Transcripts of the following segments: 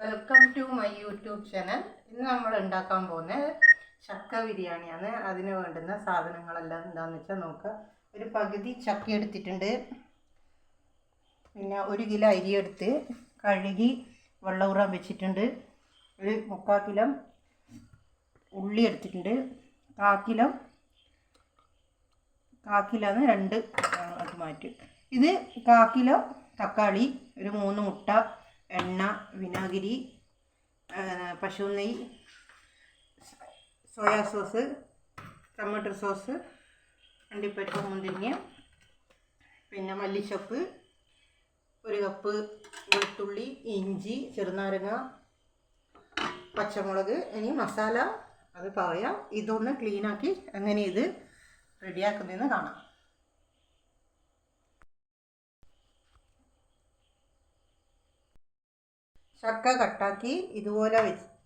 Welcome to my YouTube channel ഇന്ന് നമ്മൾ ഉണ്ടാക്കാൻ പോകുന്നത് ചക്ക ബിരിയാണിയാണ്. അതിന് വേണ്ടുന്ന സാധനങ്ങളെല്ലാം എന്താണെന്ന് വെച്ചാൽ നോക്കുക ഒരു പകുതി ചക്ക എടുത്തിട്ടുണ്ട്. പിന്നെ ഒരു കിലോ അരി എടുത്ത് കഴുകി വെള്ളം ഊറാൻ വെച്ചിട്ടുണ്ട്. ഒരു മുക്കാൽ കിലോ ഉള്ളി എടുത്തിട്ടുണ്ട്. കാ കിലോ കാ കിലോന്ന് രണ്ട് അത് മാറ്റി. ഇത് കാ കിലോ തക്കാളി ഒരു മൂന്ന് മുട്ട എണ്ണ വിനാഗിരി പശു നെയ്യ് സോയാ സോസ് ടൊമാറ്റോ സോസ് അണ്ടിപ്പരിപ്പ് മുന്തിരിങ്ങ പിന്നെ മല്ലിച്ചപ്പ് ഒരു കപ്പ് വെളുത്തുള്ളി ഇഞ്ചി ചെറുനാരങ്ങ പച്ചമുളക് ഇനി മസാല അത് പറയാം. ഇതൊന്ന് ക്ലീനാക്കി അങ്ങനെ ഇത് റെഡിയാക്കുന്നതെന്ന് കാണാം. ചക്ക കട്ടാക്കി ഇതുപോലെ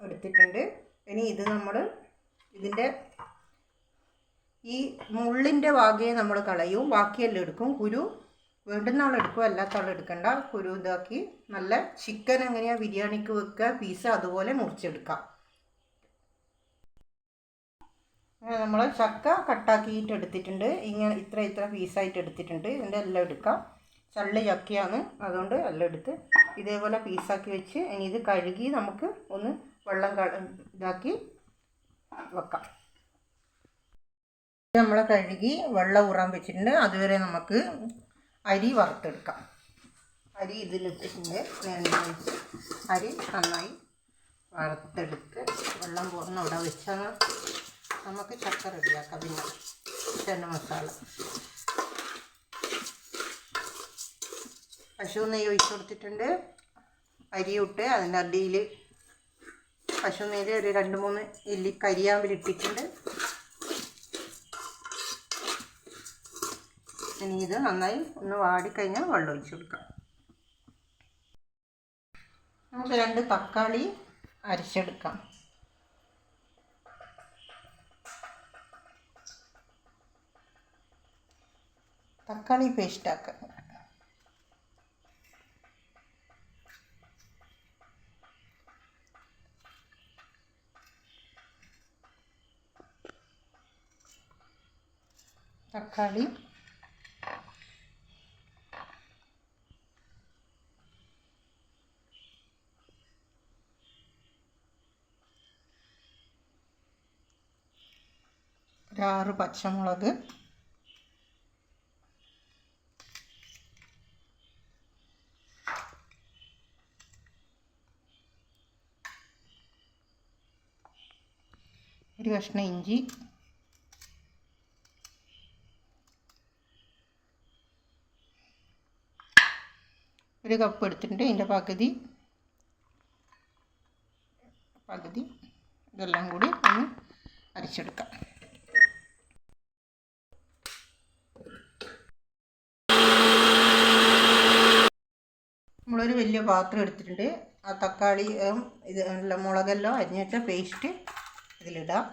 എടുത്തിട്ടുണ്ട്. ഇനി ഇത് നമ്മൾ ഇതിന്റെ ഈ മുള്ളിന്റെ വാകയെ നമ്മൾ കളയും. ബാക്കിയെല്ലാം എടുക്കും. കുരു വേണ്ടുന്ന ആളെടുക്കും അല്ലാത്ത ആളെടുക്കണ്ട കുരു ഇതാക്കി നല്ല ചിക്കൻ എങ്ങനെയാണ് ബിരിയാണിക്ക് വെക്കുക പീസ് അതുപോലെ മുറിച്ചെടുക്കാം. അങ്ങനെ നമ്മൾ ചക്ക കട്ടാക്കിയിട്ട് എടുത്തിട്ടുണ്ട്. ഇങ്ങനെ ഇത്ര ഇത്ര പീസായിട്ട് എടുത്തിട്ടുണ്ട്. ഇതിന്റെ എല്ലാം എടുക്കാം. ചള്ളി ചക്കയാണ് അതുകൊണ്ട് എല്ലാം എടുത്ത് ഇതേപോലെ പീസാക്കി വെച്ച് ഇനി ഇത് കഴുകി നമുക്ക് ഒന്ന് വെള്ളം ഇതാക്കി വെക്കാം. നമ്മൾ കഴുകി വെള്ളം ഊറാൻ വെച്ചിട്ടുണ്ട്. അതുവരെ നമുക്ക് അരി വറുത്തെടുക്കാം. അരി ഇതിലിട്ടിട്ടുണ്ട്. എണ്ണ അരി നന്നായി വറുത്തെടുത്ത് വെള്ളം പോകുന്ന ഇവിടെ വെച്ചാൽ നമുക്ക് ചക്ക റെഡിയാക്കാം. പിന്നെ ചെന്ന മസാല. പശു നെയ്യ് ഒഴിച്ച് കൊടുത്തിട്ടുണ്ട്. അരി ഇട്ട് അതിന്റെ അടിയിൽ പശു നെയ്യിൽ ഒരു രണ്ട് മൂന്ന് ഇല്ലി കരിയാമ്പിൽ ഇട്ടിട്ടുണ്ട്. ഇനി ഇത് നന്നായി ഒന്ന് വാടിക്കഴിഞ്ഞാൽ വെള്ളം ഒഴിച്ച് കൊടുക്കാം. നമുക്ക് രണ്ട് തക്കാളി അരച്ചെടുക്കാം. തക്കാളി പേസ്റ്റാക്കുക തക്കാളി. ഒരാറ് പച്ചമുളക്. ഒരു കഷ്ണം ഇഞ്ചി. ഒരു കപ്പ് എടുത്തിട്ടുണ്ട്. അതിന്റെ പകുതി പകുതി ഇതെല്ലാം കൂടി ഒന്ന് അരച്ചെടുക്കാം. നമ്മളൊരു വലിയ പാത്രം എടുത്തിട്ടുണ്ട്. ആ തക്കാളി ഇത് എല്ലാം മുളകെല്ലാം അരിഞ്ഞിട്ട പേസ്റ്റ് ഇതിലിടാം.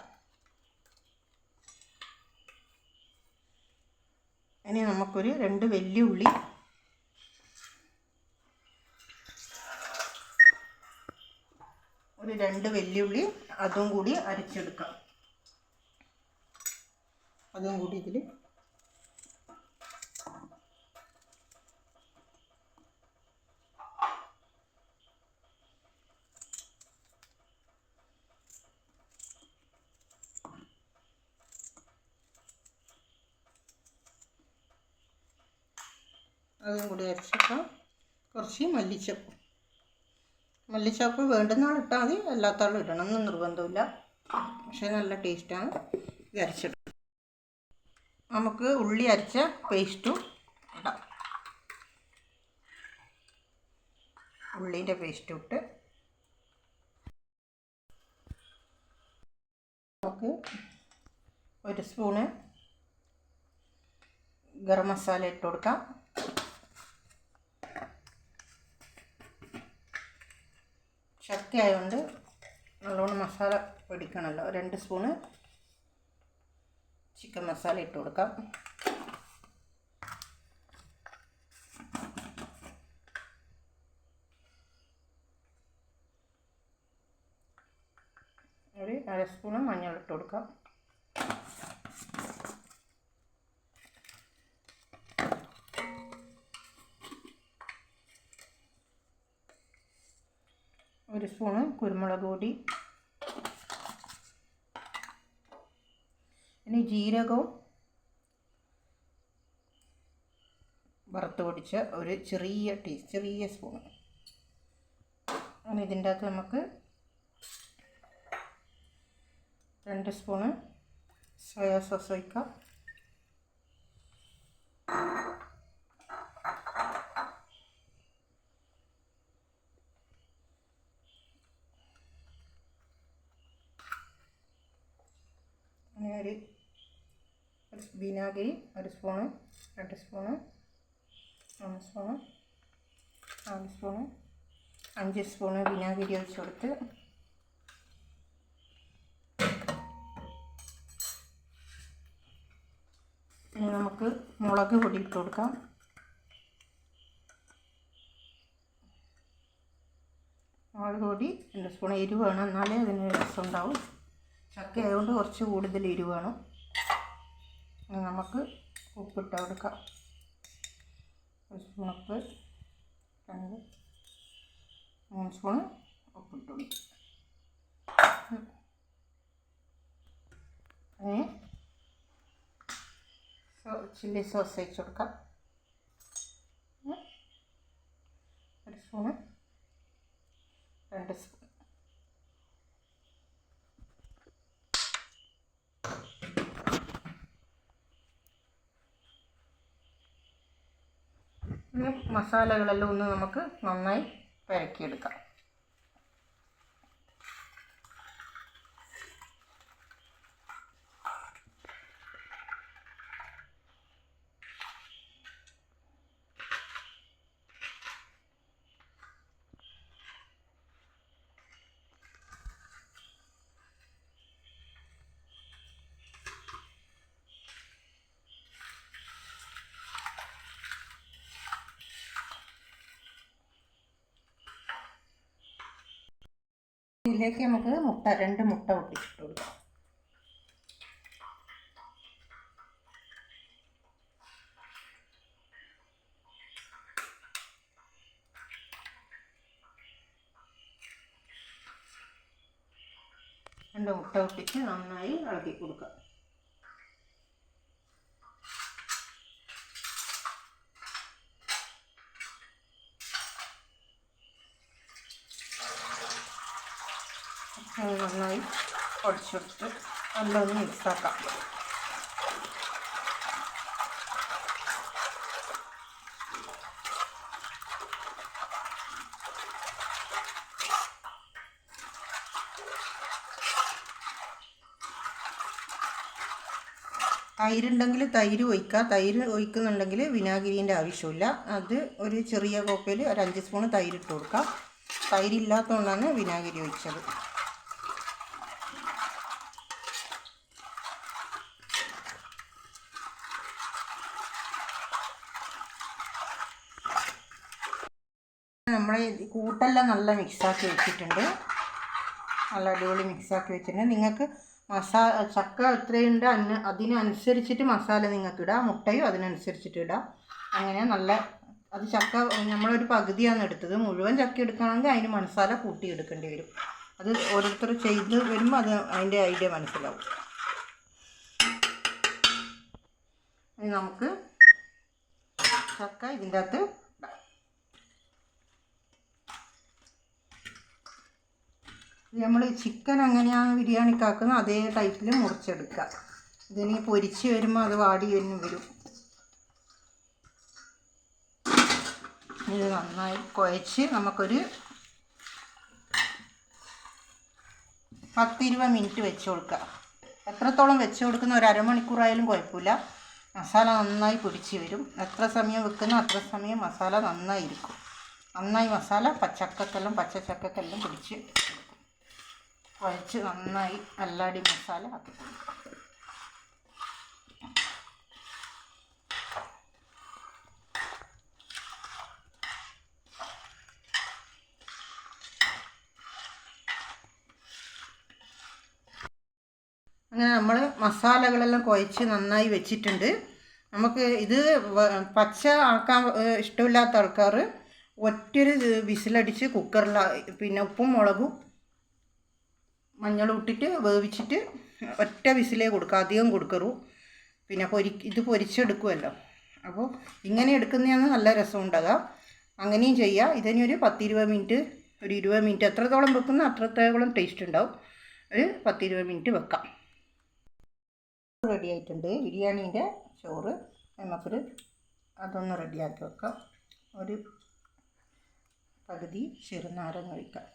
ഇനി നമുക്കൊരു രണ്ട് വലിയ ഉള്ളി ഒരു രണ്ട് വെല്ലുള്ളി അതും കൂടി അരച്ചെടുക്കാം. അതും കൂടി ഇതിൽ അതും കൂടി അരച്ചേക്കാം കുറച്ച് മല്ലിച്ചപ്പ്. മല്ലിച്ചപ്പ് വേണ്ടുന്ന ആൾ ഇട്ടാൽ മതി അല്ലാത്ത ആൾ ഇടണം എന്ന് നിർബന്ധമില്ല. പക്ഷേ നല്ല ടേസ്റ്റാണ് ഇത് നമുക്ക് ഉള്ളി അരച്ച പേസ്റ്റും ഇടാം. ഉള്ളീന്റെ പേസ്റ്റും ഇട്ട് നമുക്ക് ഒരു സ്പൂണ് ഗരം മസാല ഇട്ട് കൊടുക്കാം. മത്തി ആയതുകൊണ്ട് നല്ലോണം മസാല പിടിക്കണമല്ലോ. രണ്ട് സ്പൂണ് ചിക്കൻ മസാല ഇട്ട് കൊടുക്കാം. ഒരു അര സ്പൂണ് മഞ്ഞൾ ഇട്ട് കൊടുക്കാം. സ്പൂണ് കുരുമുളക് പൊടി. ഇനി ജീരകവും വറുത്ത് പൊടിച്ച ഒരു ചെറിയ ടീ ചെറിയ സ്പൂണ് അങ്ങനെ ഇതിന്റെ അകത്ത് നമുക്ക് രണ്ട് സ്പൂണ് സോയാ സോസ് ഒഴിക്കാം. അങ്ങനെ ഒരു ഒരു വിനാഗിരി ഒരു സ്പൂണ് രണ്ട് സ്പൂണ് മൂന്ന് സ്പൂണ് നാല് സ്പൂണ് അഞ്ച് സ്പൂണ് വിനാഗിരി ഒഴിച്ച് കൊടുത്ത് ഇനി നമുക്ക് മുളക് പൊടി ഇട്ട് കൊടുക്കാം. മുളക് പൊടി രണ്ട് സ്പൂൺ എരിവ് വേണം എന്നാലേ അതിന് രസം ഉണ്ടാവും ചക്ക ആയതുകൊണ്ട് കുറച്ച് കൂടുതൽ എരിവാണ് നമുക്ക് ഉപ്പിട്ട് കൊടുക്കാം. ഒരു സ്പൂൺ ഉപ്പ് രണ്ട് മൂന്ന് സ്പൂൺ ഉപ്പിട്ട് കൊടുക്കും. ചില്ലി സോസ് വെച്ച് കൊടുക്കാം. ഒരു സ്പൂണ് രണ്ട് സ്പൂൺ ഇനി മസാലകളെല്ലാം ഒന്ന് നമുക്ക് നന്നായി വഴക്കിയെടുക്കാം ഇതിലേക്ക് നമുക്ക് മുട്ട രണ്ട് മുട്ട പൊട്ടിച്ചിട്ട് കൊടുക്കാം. രണ്ട് മുട്ട പൊട്ടിച്ച് നന്നായി ഇളക്കി കൊടുക്കാം അത് നന്നായി പൊടിച്ചെടുത്ത് നല്ലൊന്ന് മിക്സാക്കാം. തൈരുണ്ടെങ്കിൽ തൈര് ഒഴിക്കുക. തൈര് ഒഴിക്കുന്നുണ്ടെങ്കിൽ വിനാഗിരീന്റെ ആവശ്യമില്ല. അത് ഒരു ചെറിയ കോപ്പയിൽ ഒരു അഞ്ച് സ്പൂൺ തൈര് ഇട്ട് കൊടുക്കാം തൈരില്ലാത്തതുകൊണ്ടാണ് വിനാഗിരി ഒഴിച്ചത്. നമ്മളെ കൂട്ടെല്ലാം നല്ല മിക്സാക്കി വെച്ചിട്ടുണ്ട്. നല്ല അടിപൊളി മിക്സാക്കി വെച്ചിട്ടുണ്ട്. നിങ്ങൾക്ക് മസാല ചക്ക എത്രയുണ്ട് അതിന് അതിനനുസരിച്ചിട്ട് മസാല നിങ്ങൾക്ക് ഇടാം. മുട്ടയും അതിനനുസരിച്ചിട്ട് ഇടാം. അങ്ങനെ നല്ല അത് ചക്ക നമ്മളൊരു പകുതിയാണ് എടുത്തത്. മുഴുവൻ ചക്ക എടുക്കുകയാണെങ്കിൽ അതിന് മസാല കൂട്ടി എടുക്കേണ്ടി വരും. അത് ഓരോരുത്തർ ചെയ്ത് വരുമ്പോൾ അത് അതിന്റെ ഐഡിയ മനസ്സിലാവും. ഇനി നമുക്ക് ചക്ക ഇതിന്റെ അകത്ത് നമ്മൾ ചിക്കൻ എങ്ങനെയാണ് ബിരിയാണിക്കാക്കുന്നത് അതേ ടൈപ്പിൽ മുറിച്ചെടുക്കുക ഇതിനി പൊരിച്ച് വരുമ്പോൾ അത് വാടി തന്നെ വരും. ഇത് നന്നായി കുഴച്ച് നമുക്കൊരു പത്തിരുപത് മിനിറ്റ് വെച്ച് കൊടുക്കുക എത്രത്തോളം വെച്ച് കൊടുക്കുന്ന ഒരു അരമണിക്കൂറായാലും കുഴപ്പമില്ല മസാല നന്നായി പിടിച്ച് വരും. എത്ര സമയം വെക്കുന്ന അത്ര സമയം മസാല നന്നായിരിക്കും നന്നായി മസാല പച്ചക്കക്കെല്ലാം പച്ചച്ചക്കക്കെല്ലാം പിടിച്ച് കുഴച്ച് നന്നായി അല്ലാടി മസാല അങ്ങനെ നമ്മൾ മസാലകളെല്ലാം കുഴച്ച് നന്നായി വെച്ചിട്ടുണ്ട്. നമുക്ക് ഇത് പച്ച ആക്കാൻ ഇഷ്ടമില്ലാത്ത ആൾക്കാർ ഒറ്റൊരു വിസിലടിച്ച് കുക്കറിൽ പിന്നെ ഉപ്പും മുളകും മഞ്ഞളും ഇട്ടിട്ട് വേവിച്ചിട്ട് ഒറ്റ വിസിലേ കൊടുക്കുക അധികം കൊടുക്കരു പിന്നെ പൊരി ഇത് പൊരിച്ചെടുക്കുമല്ലോ അപ്പോൾ ഇങ്ങനെ എടുക്കുന്നതാണ് നല്ല രസം ഉണ്ടാകുക അങ്ങനെയും ചെയ്യുക ഇതിനി ഒരു പത്തിരുപത് മിനിറ്റ് ഒരു ഇരുപത് മിനിറ്റ് എത്രത്തോളം വെക്കുന്ന അത്രത്തോളം ടേസ്റ്റ് ഉണ്ടാവും. ഒരു പത്തിരുപത് മിനിറ്റ് വെക്കാം. റെഡി ആയിട്ടുണ്ട്. ബിരിയാണീന്റെ ചോറ് നമുക്കൊരു അതൊന്ന് റെഡിയാക്കി വെക്കാം. ഒരു പകുതി ചെറുനാരങ്ങ ഒഴിക്കാം.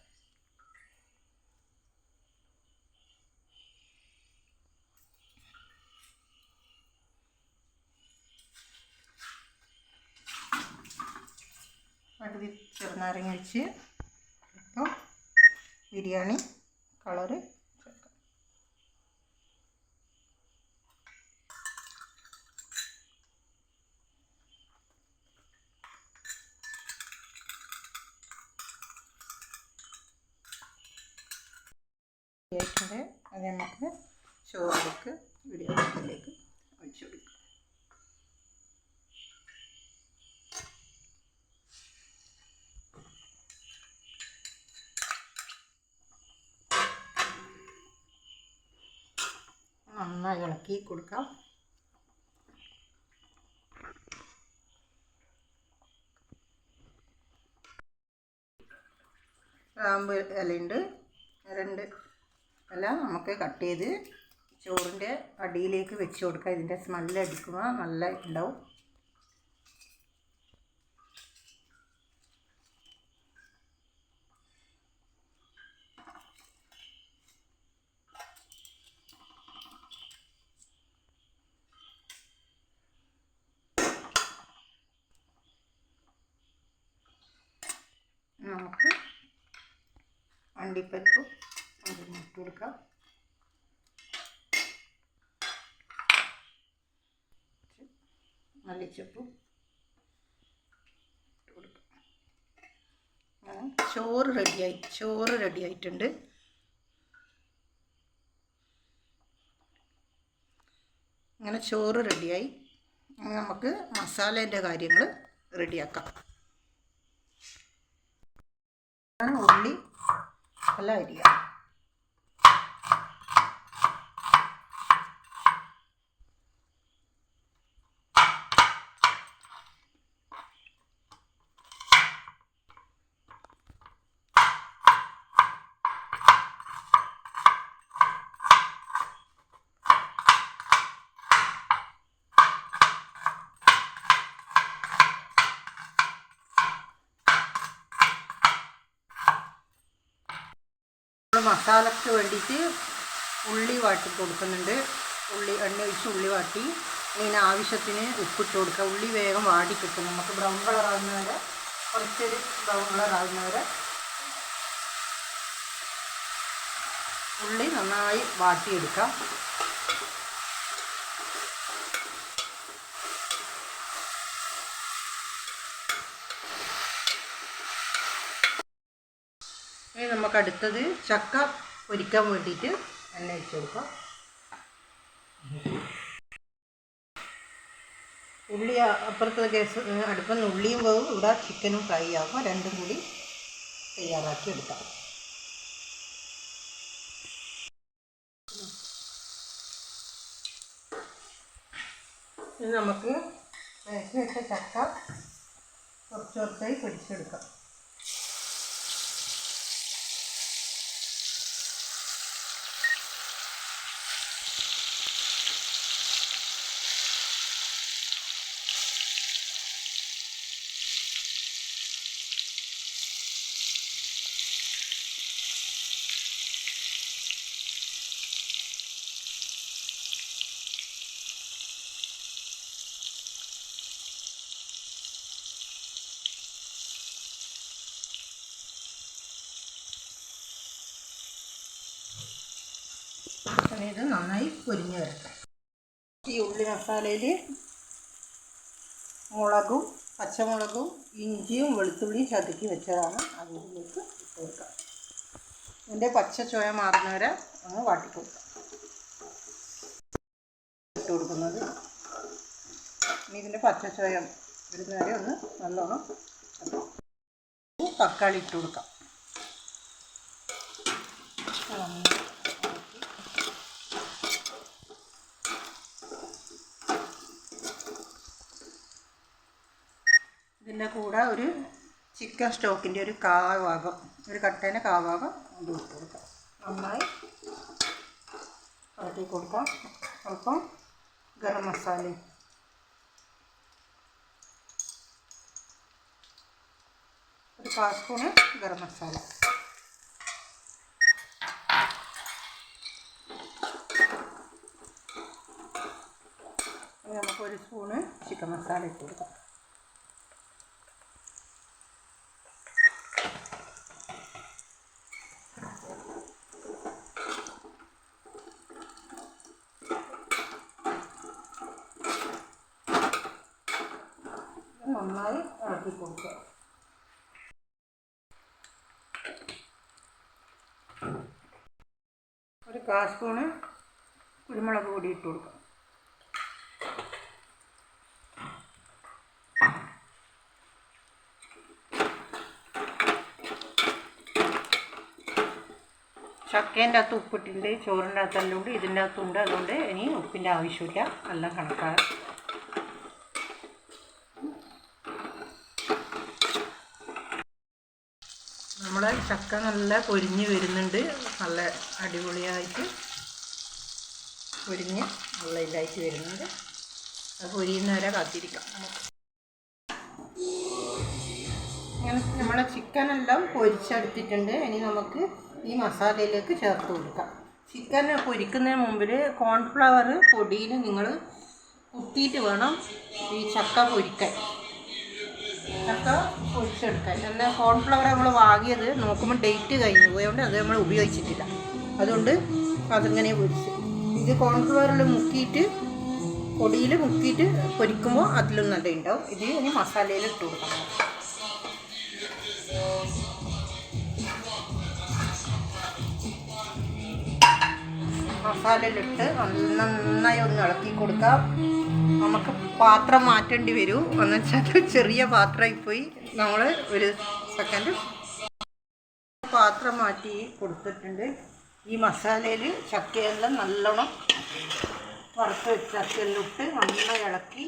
പകുതി ചെറുനാരങ്ങ വെച്ച് അപ്പോൾ ബിരിയാണി കളറ് ചേർക്കാം ആയിട്ടുണ്ട് അത് നമുക്ക് ചോറിലേക്ക് ബിരിയാണിയിലേക്ക് ഒഴിച്ചു കൊടുക്കാം ഇളക്കി കൊടുക്കാം. ഗ്രാമ്പ് ഇലയുണ്ട്. രണ്ട് ഇല നമുക്ക് കട്ട് ചെയ്ത് ചോറിന്റെ അടിയിലേക്ക് വെച്ച് കൊടുക്കാം. ഇതിന്റെ സ്മെല്ല് അടിക്കുമ്പോൾ നല്ല ഉണ്ടാവും നമുക്ക് അണ്ടിപ്പരിപ്പ് അതിന് ഇട്ട് കൊടുക്കാം. മല്ലിച്ചപ്പും ഇട്ട് കൊടുക്കാം. ചോറ് റെഡിയായി ചോറ് റെഡിയായിട്ടുണ്ട് അങ്ങനെ ചോറ് റെഡിയായി നമുക്ക് മസാലേന്റെ കാര്യങ്ങൾ റെഡിയാക്കാം ആണ് ഉള്ളി മസാലയ്ക്ക് വേണ്ടിയിട്ട് ഉള്ളി വാട്ടി കൊടുക്കുന്നുണ്ട്. ഉള്ളി എണ്ണ ഒഴിച്ച് ഉള്ളി വാട്ടി. അതിന് ആവശ്യത്തിന് ഉപ്പിട്ട് കൊടുക്കുക. ഉള്ളി വേഗം വാടി കിട്ടും. നമുക്ക് ബ്രൗൺ കളർ ആകുന്നവരെ കുറച്ചൊരു ബ്രൗൺ കളർ ആകുന്നവരെ ഉള്ളി നന്നായി വാട്ടിയെടുക്കാം. ഇനി നമുക്ക് അടുത്തത് ചക്ക പൊരിക്കാൻ വേണ്ടിയിട്ട് എണ്ണ ഒഴിച്ചു കൊടുക്കാം. ഉള്ളി അപ്പുറത്തെ ഗ്യാസ് അടുപ്പം ഉള്ളിയും പോകും ഇവിടെ ചിക്കനും ഫ്രൈ ആകും രണ്ടും കൂടി തയ്യാറാക്കി എടുക്കാം. നമുക്ക് വേവിച്ച് വെച്ച ചക്ക കുറച്ച് കുറച്ചായി പൊരിച്ചെടുക്കാം. അങ്ങനെ ഇത് നന്നായി പൊരിഞ്ഞ് വരട്ടെ. ഈ ഉള്ളി മസാലയിൽ മുളകും പച്ചമുളകും ഇഞ്ചിയും വെളുത്തുള്ളിയും ചതുക്കി വെച്ചതാണ് അതിലേക്ക് ഇട്ട് കൊടുക്കുക. ഇതിന്റെ പച്ച ചോയ മാറുന്നവരെ ഒന്ന് വാട്ടി ഇട്ട് കൊടുക്കുന്നത് ഇനി ഇതിന്റെ പച്ച വരുന്ന വരെ ഒന്ന് നല്ലോണം തക്കാളി ഇട്ട് കൊടുക്കാം. ഇതിന്റെ കൂടെ ഒരു ചിക്കൻ സ്റ്റോക്കിന്റെ ഒരു കാവാകം ഒരു കട്ടേന്റെ കാവാകം ഇത് ഇട്ട് കൊടുക്കാം. നന്നായി ഇളക്കി കൊടുക്കാം. അല്പം ഗരം മസാലയും. ഒരു കാൽ സ്പൂണ് ഗരം മസാല. നമുക്ക് ഒരു സ്പൂണ് ചിക്കൻ മസാല ഇട്ട് കൊടുക്കാം ഇത് നന്നായി ഇളക്കി കൊടുക്കുക. ഒരു കാൽ സ്പൂണ് കുരുമുളക് പൊടി ഇട്ട് കൊടുക്കാം ചക്കേന്റെ അകത്ത് ഉപ്പിട്ടുണ്ട് ചോറിന്റെ അകത്തെല്ലാം ഇതിന്റെ അകത്തുണ്ട്. അതുകൊണ്ട് ഇനി ഉപ്പിന്റെ ആവശ്യമില്ല. നല്ല കണക്കാണ്. നമ്മളെ ചക്ക നല്ല പൊരിഞ്ഞ് വരുന്നുണ്ട്. നല്ല അടിപൊളിയായിട്ട് പൊരിഞ്ഞ് നല്ല ഇതായിട്ട് വരുന്നുണ്ട്. അത് പൊരിയുന്നവരെ കാത്തിരിക്കാം. നമുക്ക് ഇങ്ങനെ നമ്മളെ ചിക്കനെല്ലാം പൊരിച്ചെടുത്തിട്ടുണ്ട്. ഇനി നമുക്ക് ഈ മസാലയിലേക്ക് ചേർത്ത് കൊടുക്കാം. ചിക്കൻ പൊരിക്കുന്നതിന് മുമ്പിൽ കോൺഫ്ലവർ പൊടിയിൽ നിങ്ങൾ കുത്തിയിട്ട് വേണം ഈ ചക്ക പൊരിക്കാൻ. പൊരിച്ചെടുക്കാൻ എന്നാൽ കോൺഫ്ലവർ നമ്മൾ വാങ്ങിയത് നോക്കുമ്പോൾ ഡേറ്റ് കഴിഞ്ഞു പോയതുകൊണ്ട് അത് നമ്മൾ ഉപയോഗിച്ചിട്ടില്ല. അതുകൊണ്ട് അതിങ്ങനെ പൊരിച്ച് ഇത് കോൺഫ്ലവറിൽ മുക്കിയിട്ട് പൊടിയിൽ മുക്കിയിട്ട് പൊരിക്കുമ്പോൾ അതിലും നല്ല ഉണ്ടാവും ഇത് ഇനി മസാലയിൽ ഇട്ട് കൊടുക്കണം. മസാലയിലിട്ട് നന്നായി ഒന്ന് ഇളക്കി കൊടുക്കാം. നമുക്ക് പാത്രം മാറ്റേണ്ടി വരൂ. എന്ന് വെച്ചാൽ ചെറിയ പാത്രമായി പോയി നമ്മൾ ഒരു സെക്കൻഡ് പാത്രം മാറ്റി കൊടുത്തിട്ടുണ്ട്. ഈ മസാലയിൽ ചക്കയെല്ലാം നല്ലോണം വറുത്ത് ചക്കയെല്ലാം ഇട്ട് നന്നായി ഇളക്കി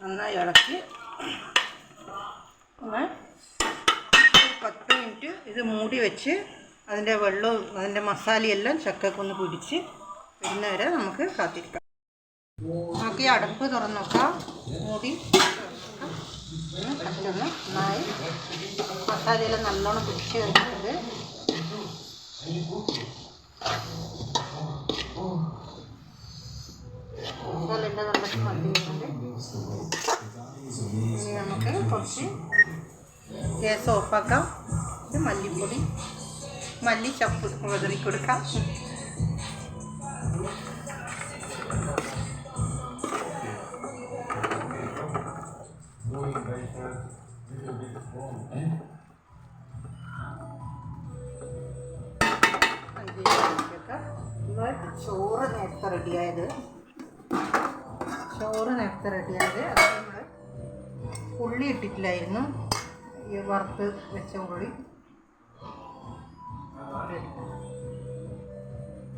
നന്നായി ഇളക്കി ഒന്ന് ഒരു പത്ത് മിനിറ്റ് ഇത് മൂടി വെച്ച് അതിന്റെ വെള്ളവും അതിന്റെ മസാലയെല്ലാം ചക്കക്കൊന്ന് പിടിച്ച് വരുന്നവരെ നമുക്ക് കാത്തിരിക്കാം. നമുക്ക് ഈ അടുപ്പ് തുറന്ന് നോക്കാം. മൂടി പറ്റൊന്ന് നന്നായി മസാലയെല്ലാം നല്ലോണം പിടിച്ച് സ്മെല്ല് ചെയ്യുന്നുണ്ട് ഇനി നമുക്ക് കുറച്ച് ഗ്യാസ് ഓഫാക്കാം. ഇത് മല്ലിപ്പൊടി. മല്ലി ചപ്പ് വിതറി കൊടുക്കാം ചോറ് നേരത്തെ റെഡിയായത്. ചോറ് നേരത്തെ റെഡിയായത്. അത് നമ്മൾ ഉള്ളി ഇട്ടിട്ടില്ലായിരുന്നു. വറുത്ത് വെച്ച ഉള്ളി.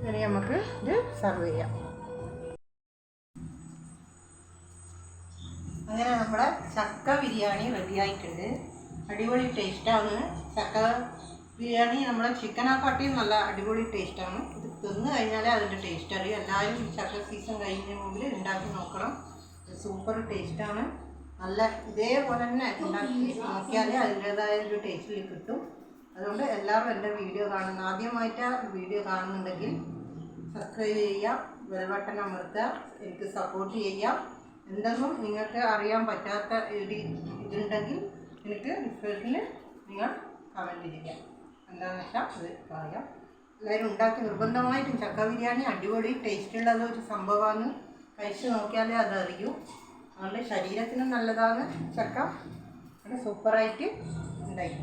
ഇനി നമുക്ക് ഇത് സെർവ് ചെയ്യാം. അങ്ങനെ നമ്മുടെ ചക്ക ബിരിയാണി റെഡിയായിട്ടുണ്ട് അടിപൊളി ടേസ്റ്റാണ് ചക്ക ബിരിയാണി നമ്മുടെ ചിക്കനെക്കാട്ടിയും നല്ല അടിപൊളി ടേസ്റ്റാണ് ഇത് തിന്ന് കഴിഞ്ഞാലേ അതിന്റെ ടേസ്റ്റ് അറിയും. എല്ലാവരും ഈ ചക്ക സീസൺ കഴിഞ്ഞ മുമ്പിൽ ഉണ്ടാക്കി നോക്കണം. സൂപ്പർ ടേസ്റ്റാണ് നല്ല ഇതേപോലെ തന്നെ ഉണ്ടാക്കി നോക്കിയാലേ അതിന്റേതായ ഒരു ടേസ്റ്റിൽ കിട്ടും. അതുകൊണ്ട് എല്ലാവരും എന്റെ വീഡിയോ കാണുന്ന ആദ്യമായിട്ട് വീഡിയോ കാണുന്നുണ്ടെങ്കിൽ സബ്സ്ക്രൈബ് ചെയ്യുക ബെൽബട്ടൺ അമർത്തുക എനിക്ക് സപ്പോർട്ട് ചെയ്യുക. എന്തെങ്കിലും നിങ്ങൾക്ക് അറിയാൻ പറ്റാത്ത ഒരു ഇതുണ്ടെങ്കിൽ എനിക്ക് ഡിസ്ക്രിപ്ഷനിൽ നിങ്ങൾ കമന്റ് ചെയ്യാം എന്താണെന്ന് വെച്ചാൽ അത് പറയാം. എല്ലാവരും ഉണ്ടാക്കി നിർബന്ധമായിട്ടും ചക്ക ബിരിയാണി അടിപൊളി ടേസ്റ്റുള്ള ഒരു സംഭവമാണ് കഴിച്ച് നോക്കിയാലേ അതറിയൂ. അതുകൊണ്ട് ശരീരത്തിനും നല്ലതാണ് ചക്ക. സൂപ്പറായിട്ട് ഉണ്ടായി.